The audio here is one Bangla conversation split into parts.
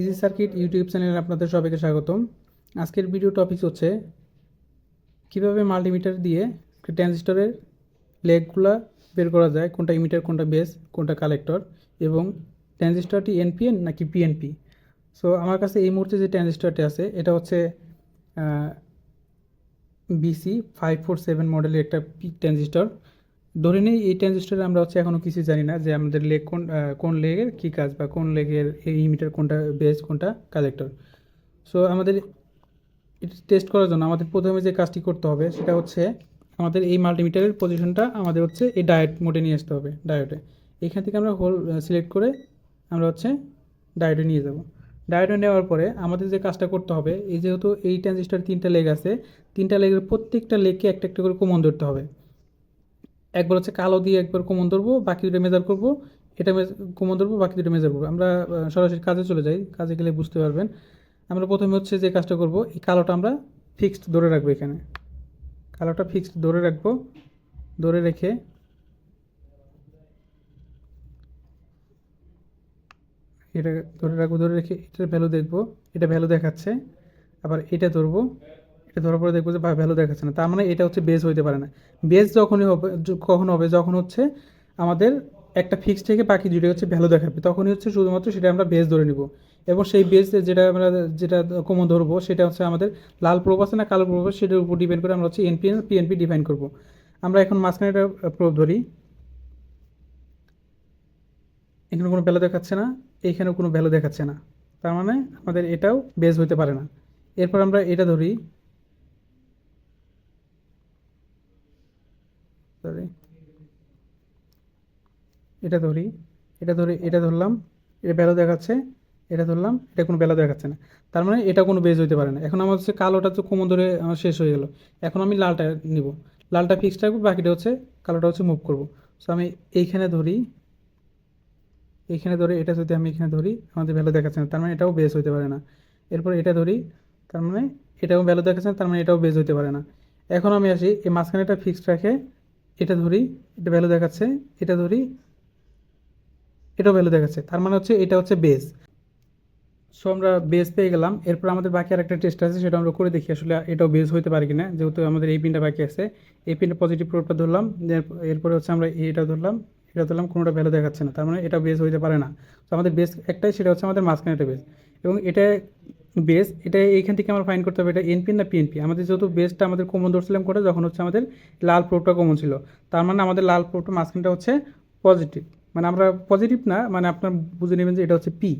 ইজি সার্কিট ইউটিউব চ্যানেলে আপনাদের সবাইকে স্বাগতম। আজকের ভিডিও টপিক হচ্ছে কীভাবে মাল্টিমিটার দিয়ে ট্রানজিস্টরের লেগগুলা বের করা যায়, কোনটা ইমিটার, কোনটা বেস, কোনটা কালেক্টর এবং ট্রানজিস্টরটি এনপিএন নাকি পিএনপি। সো আমার কাছে এই মুহূর্তে যে ট্রানজিস্টরটি আছে, এটা হচ্ছে বিসি ফাইভ ফোর সেভেন মডেলের একটা ট্রানজিস্টর। ধরে নিই এই ট্রানজিস্টরে আমরা হচ্ছে এখনও কিছু জানি না যে আমাদের লেগ কোন কোন লেগের কী কাজ বা কোন লেগের এই ইমিটার কোনটা বেস কোনটা কালেক্টর সো আমাদের এটা টেস্ট করার জন্য আমাদের প্রথমে যে কাজটি করতে হবে সেটা হচ্ছে আমাদের এই মাল্টিমিটারের পজিশনটা আমাদের হচ্ছে এই ডায়েট মোডে নিয়ে আসতে হবে ডায়েটে এখান থেকে আমরা হোল সিলেক্ট করে আমরা হচ্ছে ডায়েটে নিয়ে যাব। ডায়েটে নেওয়ার পরে আমাদের যে কাজটা করতে হবে, এই যেহেতু এই ট্রানজিস্টার তিনটা লেগ আছে, তিনটা লেগের প্রত্যেকটা লেগকে একটা একটা করে কমন ধরতে হবে। একবার হচ্ছে কালো দিয়ে একবার কোমন ধরবো, বাকি দুটো মেজার করব, এটা কোমন ধরবো, বাকি দুটো মেজার করব। আমরা সরাসরি কাজে চলে যাই। কাজে গেলে বুঝতে পারবেন। আমরা প্রথমে হচ্ছে যে কাজটা করব, এই কালোটা আমরা ফিক্সড ধরে রাখব এখানে। কালোটা ফিক্সড ধরে রাখব, ধরে রেখে এটা ধরে রাখব, ধরে রেখে এটার ভ্যালু দেখব। এটা ভ্যালু দেখাচ্ছে। আবার এটা ধরবো। এটা ধরার পরে দেখব যে ভ্যালু দেখাচ্ছে না। তার মানে এটা হচ্ছে বেস হইতে পারে না। বেস যখনই হবে কখন হবে? যখন হচ্ছে আমাদের একটা ফিক্স থেকে বাকি দুটো হচ্ছে ভ্যালু দেখাবে। তখনই হচ্ছে শুধুমাত্র সেটা আমরা বেস ধরে নিব। এবং সেই বেস যেটা আমরা, যেটা কমন ধরবো, সেটা হচ্ছে আমাদের লাল প্রোভ আছে না কালো প্রোভ সেটার উপর ডিপেন্ড করে আমরা হচ্ছে এনপিএন পিএনপি ডিফাইন করব। আমরা এখন মাঝখানে একটা প্রোভ ধরি। এখানে কোনো ভ্যালু দেখাচ্ছে না, এইখানেও কোনো ভ্যালু দেখাচ্ছে না। তার মানে আমাদের এটাও বেস হইতে পারে না। এরপর আমরা এটা ধরি। সরি। এটা ধরি, এটা ধরে, এটা ধরলাম, এটা ভ্যালু দেখাচ্ছে, এটা ধরলাম, এটা কোনো ভ্যালু দেখাচ্ছে না। তার মানে এটা কোনো বেজ হইতে পারে না। এখন আমার হচ্ছে কালোটা তো কমন ধরে আমার শেষ হয়ে গেল। এখন আমি লালটা নিব। লালটা ফিক্সড রাখব, বাকিটা হচ্ছে কালোটা হচ্ছে মুভ করব। সো আমি এইখানে ধরি, এইখানে ধরে, এটা যদি আমি এখানে ধরি, আমাদের ভ্যালু দেখাচ্ছে না। তার মানে এটাও বেস হইতে পারে না। এরপর এটা ধরি, তার মানে এটাও ভ্যালু দেখাচ্ছে না, তার মানে এটাও বেস হইতে পারে না। এখন আমি আসি, এই মাঝখানেটা ফিক্সড রাখে এটা ধরি, এটা ভ্যালু দেখাচ্ছে, এটা ধরি, এটাও ভ্যালু দেখাচ্ছে। তার মানে হচ্ছে এটা হচ্ছে বেস সো আমরা বেস পেয়ে গেলাম। এরপর আমাদের বাকি আরেকটা টেস্ট আছে, সেটা আমরা করে দেখি আসলে এটাও বেস হইতে পারে কিনা। যেহেতু আমাদের এই পিনটা বাকি আছে, এই পিনটা পজিটিভ প্রোডটা ধরলাম এরপরে হচ্ছে আমরা এটা ধরলাম এটা ধরলাম, কোনোটা ভ্যালু দেখাচ্ছে না। তার মানে এটা বেস হইতে পারে না। তো আমাদের বেস একটাই, সেটা হচ্ছে আমাদের মাঝখানে একটা বেস এবং এটা বেস এটা এইখান থেকে আমরা ফাইন করতে হবে, এটা এনপি না পিএনপি আমাদের যেহেতু বেসটা আমাদের কমন ধরছিলাম করে, যখন হচ্ছে আমাদের লাল প্রোডটা কমন ছিল। তার মানে আমাদের লাল প্রোডটা মাঝখানটা হচ্ছে পজিটিভ মানে আমরা পজিটিভ না মানে আপনার বুঝে নেবেন যে এটা হচ্ছে পি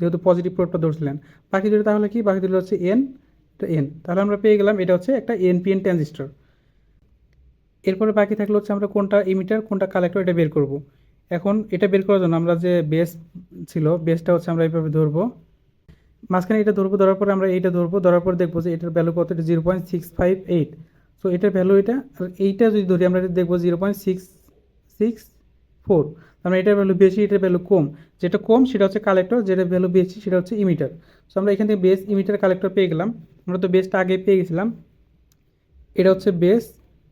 যেহেতু পজিটিভ প্রোডটা ধরছিলেন বাকি দুটো তাহলে কি? বাকি দুটো হচ্ছে এন এটা এন তাহলে আমরা পেয়ে গেলাম, এটা হচ্ছে একটা এনপিএন ট্রানজিস্টর এরপরে বাকি থাকলে হচ্ছে আমরা কোনটা ইমিটার কোনটা কালেক্টর এটা বের করব। এখন এটা বের করার জন্য আমরা যে বেস ছিল বেসটা হচ্ছে আমরা এইভাবে ধরবো। মাঝখানে এটা ধরবো, ধরার পরে আমরা এইটা ধরবো, ধরার পর দেখব যে এটার ভ্যালু কত? এটা zero point six five eight so এটার ভ্যালু এটা, আর এইটা যদি ধরি, আমরা এটা দেখব zero point six six four আমরা এটার ভ্যালু বেশি, এটার ভ্যালু কম। যেটা কম, সেটা হচ্ছে কালেক্টর যেটা ভ্যালু বেশি, সেটা হচ্ছে ইমিটার সো আমরা এখান থেকে বেস ইমিটার কালেক্টর পেয়ে গেলাম। আমরা তো বেসটা আগে পেয়ে গেছিলাম। এটা হচ্ছে বেস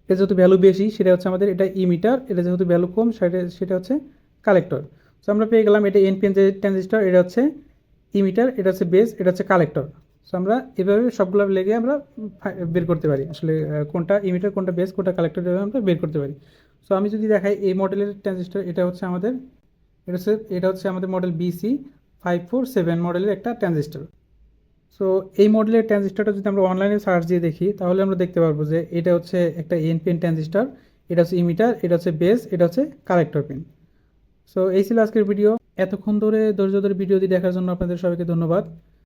এটা যেহেতু ভ্যালু বেশি, সেটা হচ্ছে আমাদের এটা ইমিটার এটা যেহেতু ভ্যালু কম, সেটা সেটা হচ্ছে কালেক্টর সো আমরা পেয়ে গেলাম এটা এনপিএন ট্রানজিস্টর এটা হচ্ছে ইমিটার, এটা হচ্ছে বেস, এটা হচ্ছে কালেক্টর। সো আমরা এভাবে সবগুলো লেগে আমরা বের করতে পারি। আসলে কোনটা ইমিটার, কোনটা বেস, কোনটা কালেক্টর, এভাবে আমরা বের করতে পারি। সো আমি যদি দেখাই এই মডেলের ট্রানজিস্টর, এটা হচ্ছে আমাদের, এটা হচ্ছে এটা হচ্ছে আমাদের model BC five four seven মডেলের একটা ট্রানজিস্টর। সো এই মডেলের ট্রানজিস্টরটা যদি আমরা অনলাইনে সার্চ দিয়ে দেখি, তাহলে আমরা দেখতে পারব যে এটা হচ্ছে একটা এনপিএন ট্রানজিস্টার, এটা হচ্ছে ইমিটার, এটা হচ্ছে বেস, এটা হচ্ছে কালেক্টর পিন সো এই ছিল আজকের ভিডিও। এতক্ষণ ধরে ধৈর্য ধরে ভিডিওটি দেখার জন্য আপনাদের সবাইকে ধন্যবাদ।